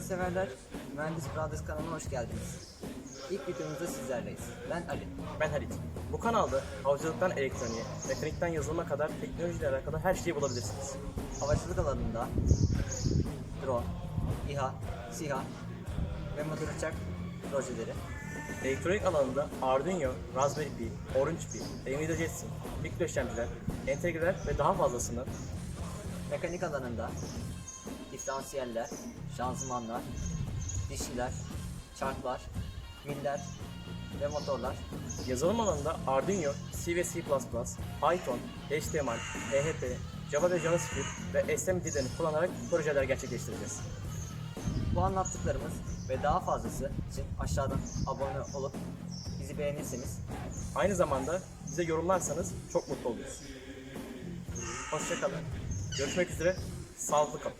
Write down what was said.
severler, Mühendis Brothers kanalına hoş geldiniz. İlk videomuzda sizlerleyiz. Ben Ali. Ben Halit. Bu kanalda havcılıktan elektroniğe, mekanikten yazılıma kadar teknolojiyle alakalı her şeyi bulabilirsiniz. Havacılık alanında drone, İHA, SİHA ve motor uçak projeleri, Elektronik alanında Arduino, Raspberry Pi, Orange Pi, Nvidia Jetson, mikro işlemciler, entegreler ve daha fazlasını mekanik alanında diferansiyeller, şanzımanlar, dişliler, çarklar, miller ve motorlar, yazılım alanında Arduino, C ve C++, Python, HTML, PHP, Java ve JavaScript ve SM dillerini kullanarak projeler gerçekleştireceğiz. Bu anlattıklarımız ve daha fazlası için aşağıdan abone olup bizi beğenirseniz Aynı zamanda bize yorumlarsanız çok mutlu oluruz. hoşçakalın. Görüşmek üzere, sağlıklı kalın.